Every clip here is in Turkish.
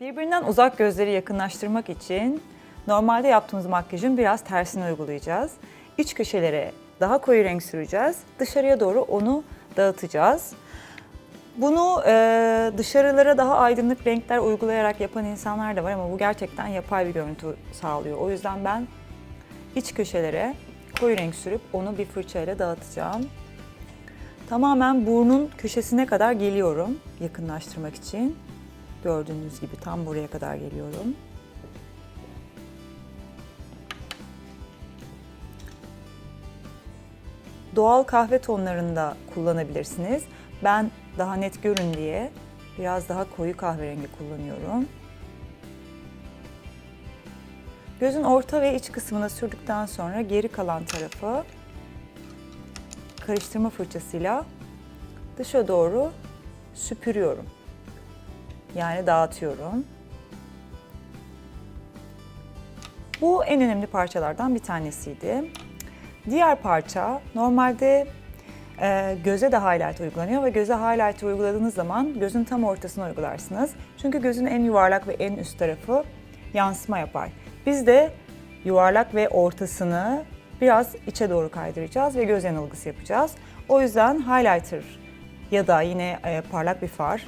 Birbirinden uzak gözleri yakınlaştırmak için normalde yaptığımız makyajın biraz tersini uygulayacağız. İç köşelere daha koyu renk süreceğiz. Dışarıya doğru onu dağıtacağız. Bunu e, dışarılara daha aydınlık renkler uygulayarak yapan insanlar da var ama bu gerçekten yapay bir görüntü sağlıyor. O yüzden ben iç köşelere koyu renk sürüp onu bir fırçayla dağıtacağım. Tamamen burnun köşesine kadar geliyorum yakınlaştırmak için. Gördüğünüz gibi tam buraya kadar geliyorum. Doğal kahve tonlarında kullanabilirsiniz. Ben daha net görün diye biraz daha koyu kahverengi kullanıyorum. Gözün orta ve iç kısmına sürdükten sonra geri kalan tarafı karıştırma fırçasıyla dışa doğru süpürüyorum. Yani dağıtıyorum. Bu en önemli parçalardan bir tanesiydi. Diğer parça normalde e, göze de highlight uygulanıyor ve göze highlight uyguladığınız zaman gözün tam ortasına uygularsınız. Çünkü gözün en yuvarlak ve en üst tarafı yansıma yapar. Biz de yuvarlak ve ortasını biraz içe doğru kaydıracağız ve göz yanılgısı yapacağız. O yüzden highlighter ya da yine e, parlak bir far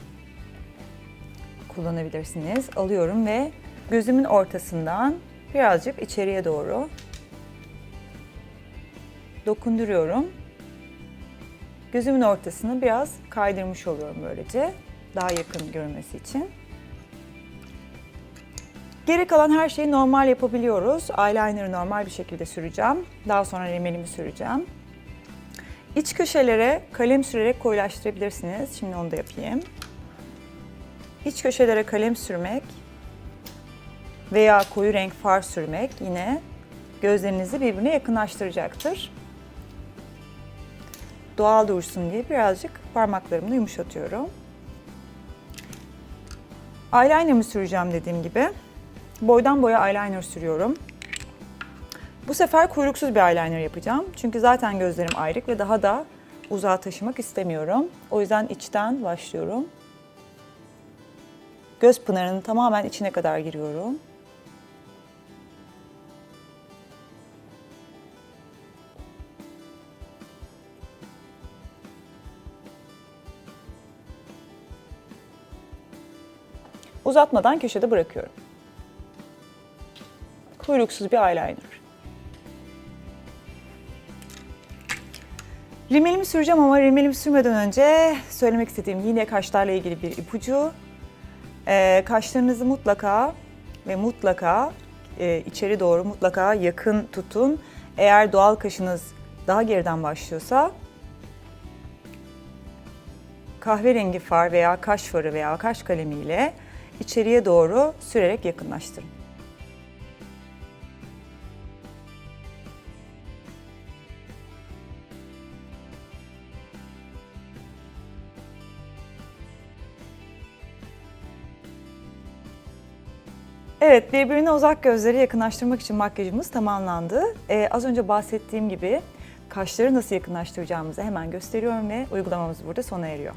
kullanabilirsiniz. Alıyorum ve gözümün ortasından birazcık içeriye doğru dokunduruyorum. Gözümün ortasını biraz kaydırmış oluyorum böylece. Daha yakın görünmesi için. Geri kalan her şeyi normal yapabiliyoruz. Eyeliner'ı normal bir şekilde süreceğim. Daha sonra rimelimi süreceğim. İç köşelere kalem sürerek koyulaştırabilirsiniz. Şimdi onu da yapayım. İç köşelere kalem sürmek veya koyu renk far sürmek yine gözlerinizi birbirine yakınlaştıracaktır. Doğal dursun diye birazcık parmaklarımla yumuşatıyorum. Eyeliner'ımı süreceğim dediğim gibi. Boydan boya eyeliner sürüyorum. Bu sefer kuyruksuz bir eyeliner yapacağım. Çünkü zaten gözlerim ayrık ve daha da uzağa taşımak istemiyorum. O yüzden içten başlıyorum. Göz pınarının tamamen içine kadar giriyorum. Uzatmadan köşede bırakıyorum. Kuyruksuz bir eyeliner. Rimelimi süreceğim ama rimelimi sürmeden önce söylemek istediğim yine kaşlarla ilgili bir ipucu. Ee, kaşlarınızı mutlaka ve mutlaka e, içeri doğru mutlaka yakın tutun. Eğer doğal kaşınız daha geriden başlıyorsa kahverengi far veya kaş farı veya kaş kalemiyle içeriye doğru sürerek yakınlaştırın. Evet, birbirine uzak gözleri yakınlaştırmak için makyajımız tamamlandı. Ee, az önce bahsettiğim gibi kaşları nasıl yakınlaştıracağımızı hemen gösteriyorum ve uygulamamız burada sona eriyor.